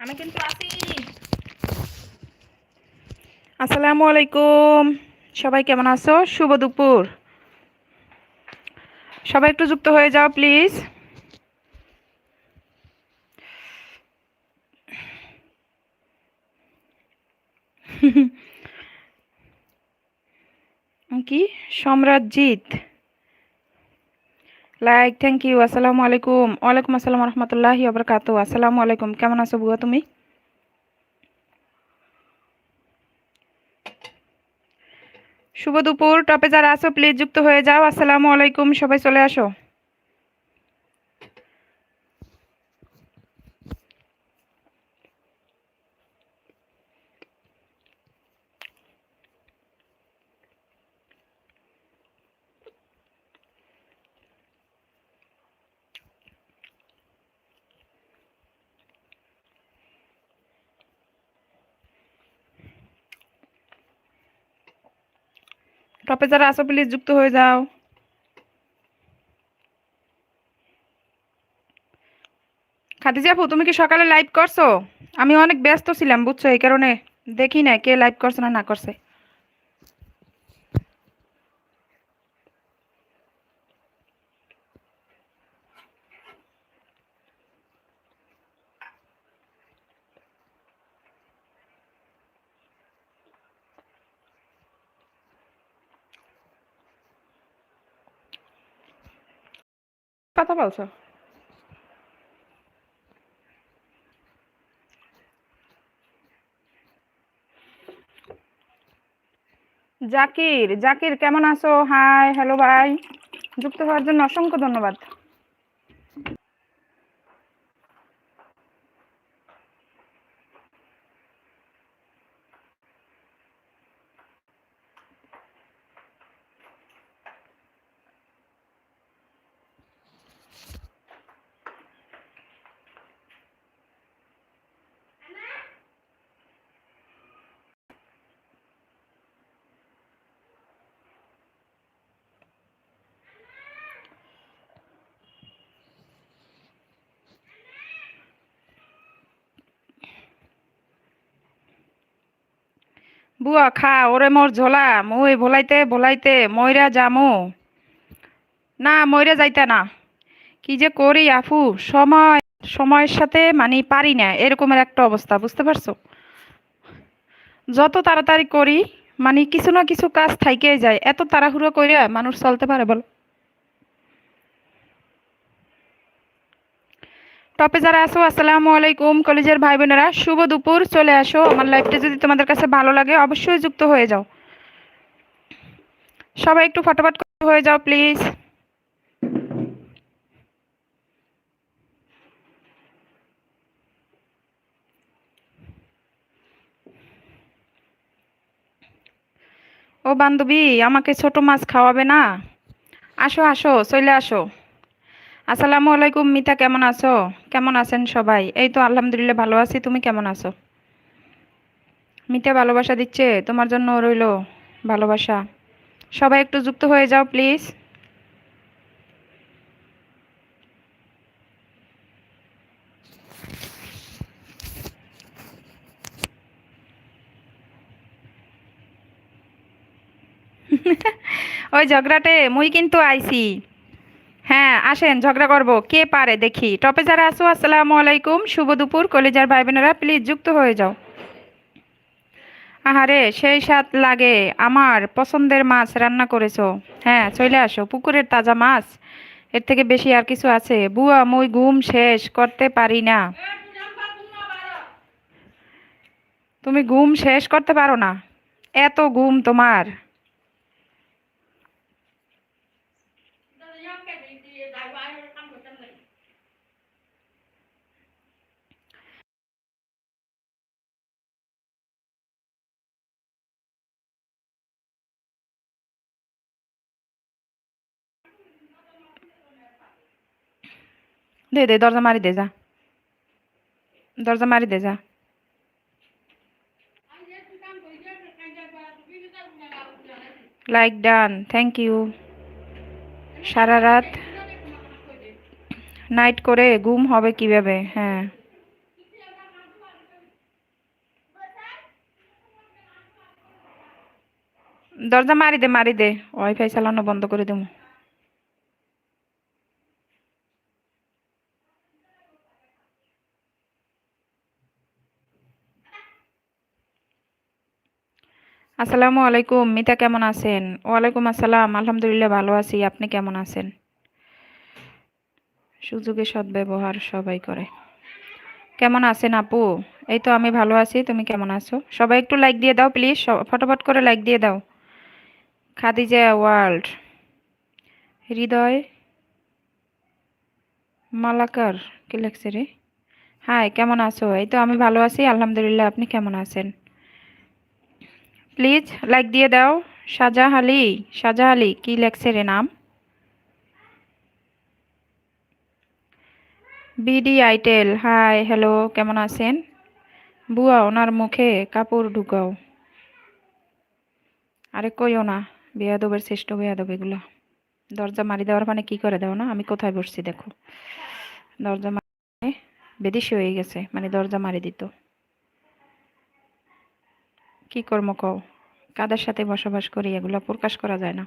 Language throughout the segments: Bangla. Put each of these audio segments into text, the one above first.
আমি কিন্তু আসসালামু আলাইকুম। সবাই কেমন আছো? শুভ দুপুর। সবাই একটু যুক্ত হয়ে যাও, প্লিজ। কি? সম্রাটজিৎ লাইক থ্যাংক ইউ আসসালামু আলাইকুম ওয়ালাইকুম আসসালাম রহমতুল্লাহি আবরকাত আসসালামু আলাইকুম কেমন আছো বুয়া তুমি? শুভ দুপুর। টপে যারা আছো প্লিজ যুক্ত হয়ে যাও। আসসালামু আলাইকুম সবাই চলে আসো। টপে যারা আসো প্লিজ যুক্ত হয়ে যাও। খাদিজা আপু, তুমি কি সকালে লাইভ করছ? আমি অনেক ব্যস্ত ছিলাম, বুঝছ, এই কারণে দেখি না কে লাইভ করছে না না করছে। কথা বলছো জাকির জাকির কেমন আছো? হাই হ্যালো ভাই যুক্ত হওয়ার জন্য অসংখ্য ধন্যবাদ। বুয়া, খা, ওরে মোর ঝোলা, মই ভোলাইতে ভোলাইতে ময়রা জামু না ময়রা যাইতে না। কি যে করি আফু, সময়, সময়ের সাথে মানে পারি না, এরকমের একটা অবস্থা, বুঝতে পারছ? যত তাড়াতাড়ি করি মানে কিছু না কিছু কাজ থাইকেই যায়, এত তাড়াহুড়ো করিয়া মানুষ চলতে পারে বল। টপে যারা আছো, আসসালামু আলাইকুম। কলেজের ভাই বোনেরা শুভ দুপুর। চলে আসো। আমার লাইফটা যদি তোমাদের কাছে ভালো লাগে, অবশ্যই যুক্ত হয়ে যাও। সবাই একটু ফটোফট হয়ে যাও প্লিজ ও বান্ধবী, আমাকে ছোট মাছ খাওয়াবে না? আসো আসো, চলে আসো। আসসালামু আলাইকুম, মিতা কেমন আছো? কেমন আছেন সবাই? এই তো আলহামদুলিল্লাহ ভালো আছি, তুমি কেমন আছো? মিতা ভালোবাসা দিচ্ছে, তোমার জন্য রইল ভালোবাসা। সবাই একটু যুক্ত হয়ে যাও, প্লিজ। ওই ঝগড়াটে, মুই কিন্তু আইছি। হ্যাঁ আসেন, ঝগড়া করব। কে পারে দেখি। টপে যারা আসো আসসালামু আলাইকুম। শুভ দুপুর। কলেজার ভাই বোনেরা প্লিজ যুক্ত হয়ে যাও। আহারে, সেই স্বাদ লাগে। আমার পছন্দের মাছ রান্না করেছ। হ্যাঁ চলে আসো। পুকুরের তাজা মাছ, এর থেকে বেশি আর কিছু আছে। বুয়া, মুই ঘুম শেষ, করতে পারি না। তুমি ঘুম শেষ করতে পারো না। এত ঘুম তোমার। দে দে, দরজা মারি দে, যা। দরজা মারি দে, যা। লাইক ডান থ্যাংক ইউ সারা রাত নাইট করে ঘুম হবে কীভাবে? হ্যাঁ। দরজা মারি দে মারি দে। ওয়াইফাই চালানো বন্ধ করে দেবো আসসালামু আলাইকুম, মিতা কেমন আছেন? ওয়ালাইকুম আসসালাম, আলহামদুলিল্লাহ ভালো আছি, আপনি কেমন আছেন? সুযোগে সদ্ব্যবহার সবাই করে। কেমন আছেন আপু? এই তো আমি ভালো আছি, তুমি কেমন আছো? সবাই একটু লাইক দিয়ে দাও প্লিজ ফটাফট করে লাইক দিয়ে দাও। খাদিজা ওয়ার্ল্ড হৃদয় মালাকার, কি লেখছে রে? হাই কেমন আছো? এই তো আমি ভালো আছি, আলহামদুলিল্লাহ, আপনি কেমন আছেন? প্লিজ লাইক দিয়ে দাও। শাহজাহালি শাহজাহালি কি লেখছে রে নাম? বিডি আইটেল হাই হ্যালো কেমন আছেন? বুয়া, ওনার মুখে কাপড় ঢুকাও। আরে কইও না, বেয়াদবের শ্রেষ্ঠ বেয়াদব এগুলো। দরজা মারি দেওয়ার মানে কি করে দাও না? আমি কোথায় বসছি, দেখো। দরজা মারি বেদিশি হয়ে গেছে মানে দরজা মারি দিত। কি কর্ম কও? কাদের সাথে বসবাস করি? এগুলো প্রকাশ করা যায় না।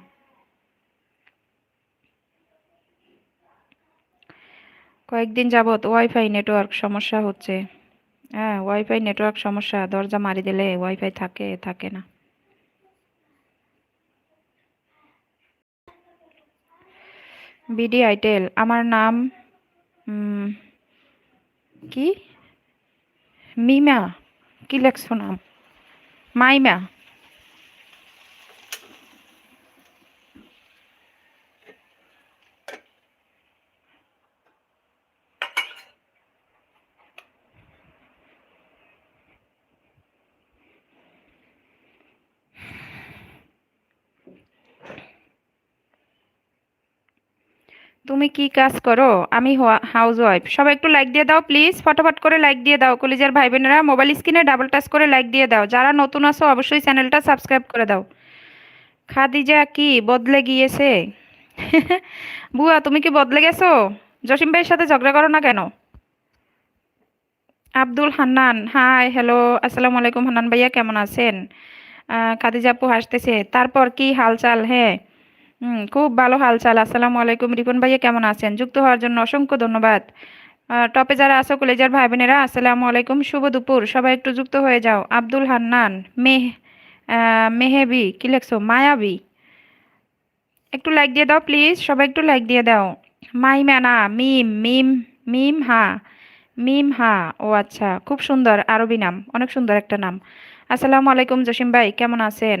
কয়েকদিন যাবৎ ওয়াইফাই নেটওয়ার্ক সমস্যা হচ্ছে। হ্যাঁ ওয়াইফাই নেটওয়ার্ক সমস্যা, দরজা মারি দিলে ওয়াইফাই থাকে থাকে না। বিডি আইটেল, আমার নাম কি? মিমা, কি লেখছো নাম? মাইমা তুমি কি কাজ করো? আমি হাউস ওয়াইফ সবাই একটু লাইক দিয়ে দাও প্লিজ ফটাফট করে লাইক দিয়ে দাও। কলিজার ভাই বোনেরা মোবাইল স্ক্রিনে ডাবল টাচ করে লাইক দিয়ে দাও। যারা নতুন আছো, অবশ্যই চ্যানেলটা সাবস্ক্রাইব করে দাও। খাদিজা কি বদলে গিয়েছে? বুয়া, তুমি কি বদলে গেছো? জসিম ভাইয়ের সাথে ঝগড়া করো না কেন? আব্দুল হান্নান হাই হ্যালো আসসালামু আলাইকুম হান্নান ভাইয়া, কেমন আছেন? খাদিজা আপু হাসতেছে। তারপর কি হালচাল? হ্যাঁ। হুম, খুব ভালো হালচাল। আসসালামু আলাইকুম, রিপন ভাইয়া কেমন আছেন? যুক্ত হওয়ার জন্য অসংখ্য ধন্যবাদ। টপে যারা আছো, কলেজার ভাই বোনেরা আসসালামু আলাইকুম, শুভ দুপুর। সবাই একটু যুক্ত হয়ে যাও। আব্দুল হান্নান, মেহ মেহেবি, কি লেখছো? মায়াবি। একটু লাইক দিয়ে দাও প্লিজ সবাই একটু লাইক দিয়ে দাও। মাইমানা, মিম মিম মিম হা মিম হা। ও আচ্ছা খুব সুন্দর। আরবি নাম, অনেক সুন্দর একটা নাম। আসসালামু আলাইকুম, জসিম ভাই, কেমন আছেন?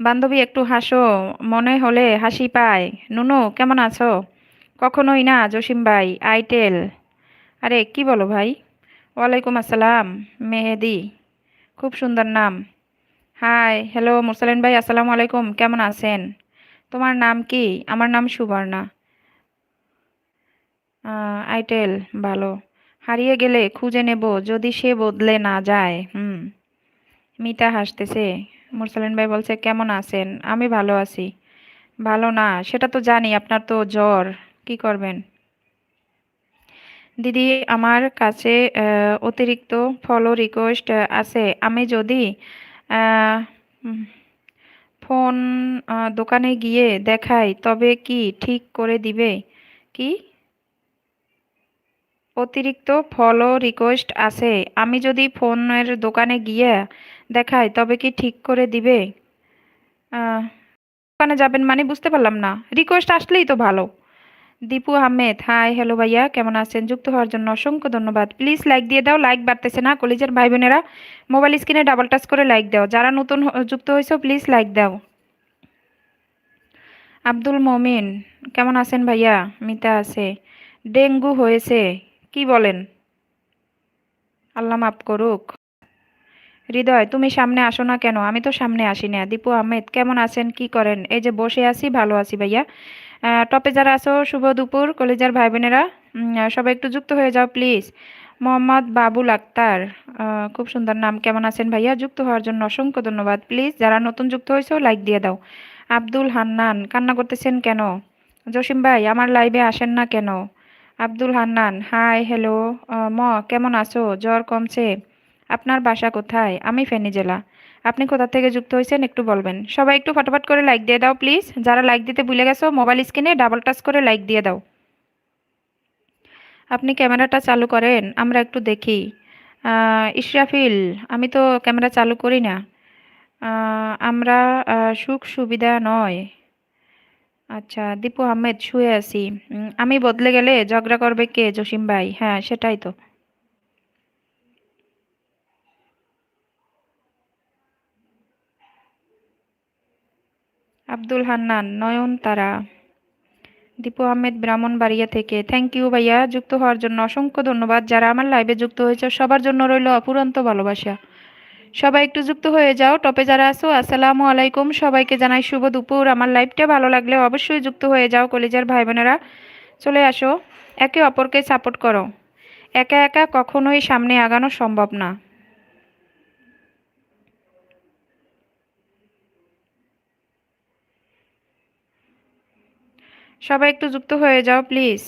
বান্ধবী, একটু হাসো। মনে হলে হাসি পায় নুনু, কেমন আছো? কখনোই না, জসিম ভাই, আইটেল। আরে, কি বলো ভাই? ওয়ালাইকুম আসসালাম, মেহেদি। খুব সুন্দর নাম। হাই, হ্যালো, মুরসালিন ভাই, আসসালামু আলাইকুম, কেমন আছেন? তোমার নাম কি? আমার নাম সুবর্ণা। আইটেল, ভালো। হারিয়ে গেলে খুঁজে নেব, যদি সে বদলে না যায়, হুম। মিতা হাসতেছে। মুরসালিন ভাই বলছে, কেমন আছেন? আমি ভালো আছি। ভালো না, সেটা তো জানি, আপনার তো জ্বর, কি করবেন? দিদি, আমার কাছে অতিরিক্ত ফলো রিকোয়েস্ট আছে। আমি যদি ফোন দোকানে গিয়ে দেখাই, তবে কি ঠিক করে দিবে? কি? অতিরিক্ত ফলো রিকোয়েস্ট আছে। আমি যদি ফোনের দোকানে গিয়ে দেখাই, তবে কি ঠিক করে দিবে? দোকানে যাবেন মানে বুঝতে পারলাম না। রিকোয়েস্ট আসলেই তো ভালো। দীপু আহমেদ হাই হ্যালো ভাইয়া, কেমন আছেন? যুক্ত হওয়ার জন্য অসংখ্য ধন্যবাদ। প্লিজ লাইক দিয়ে দাও লাইক বাড়তেছে না। কলেজের ভাই বোনেরা মোবাইল স্ক্রিনে ডাবল টাচ করে লাইক দাও। যারা নতুন যুক্ত হয়েছো প্লিজ লাইক দাও। আব্দুল মমিন, কেমন আছেন ভাইয়া? মিতা আছে। ডেঙ্গু হয়েছে। কি বলেন? আল্লাহ মাফ করুক। হৃদয়, তুমি সামনে আসো না কেন? আমি তো সামনে আসি না। দীপু আহমেদ, কেমন আছেন? কি করেন? এই যে বসে আছি, ভালো আছি ভাইয়া। টপে যারা আছো, শুভ দুপুর, কলেজার ভাই বোনেরা সবাই একটু যুক্ত হয়ে যাও, প্লিজ। মোহাম্মদ বাবুল আক্তার খুব সুন্দর নাম। কেমন আছেন ভাইয়া? যুক্ত হওয়ার জন্য অসংখ্য ধন্যবাদ। প্লিজ, যারা নতুন যুক্ত হয়েছো লাইক দিয়ে দাও। আব্দুল হান্নান, কান্না করতেছেন কেন? জসিম ভাই, আমার লাইভে আসেন না কেন? আব্দুল হান্নান, হাই, হ্যালো ম, কেমন আছো? জ্বর কমছে। আপনার বাসা কোথায়? আমি ফেনী জেলা। আপনি কোথা থেকে যুক্ত হয়েছেন একটু বলবেন। সবাই একটু ফটাফট করে লাইক দিয়ে দাও প্লিজ যারা লাইক দিতে ভুলে গেছো মোবাইল স্ক্রিনে ডাবল টাচ করে লাইক দিয়ে দাও। আপনি ক্যামেরাটা চালু করেন, আমরা একটু দেখি। ইশরাফিল, আমি তো ক্যামেরা চালু করি না। আমরা সুখ সুবিধা নয়। আচ্ছা দীপু আহমেদ, শুয়ে আছি। আমি বদলে গেলে ঝগড়া করবে কে, জসিম ভাই? হ্যাঁ সেটাই তো। আব্দুল হান্নান নয়ন তারা দীপু আহমেদ, ব্রাহ্মণবাড়িয়া থেকে। থ্যাংক ইউ ভাইয়া, যুক্ত হওয়ার জন্য অসংখ্য ধন্যবাদ। যারা আমার লাইভে যুক্ত হয়েছে, সবার জন্য রইল অপুরন্ত ভালোবাসা। সবাই একটু যুক্ত হয়ে যাও। টপে যারা আছো, আসসালামু আলাইকুম। সবাইকে জানাই শুভ দুপুর। আমার লাইভটা ভালো লাগলে অবশ্যই যুক্ত হয়ে যাও, কলেজের ভাই বোনেরা চলে আসো। একে অপরকে সাপোর্ট করো। একা একা কখনোই সামনে আগানো সম্ভব না। সবাই একটু যুক্ত হয়ে যাও প্লিজ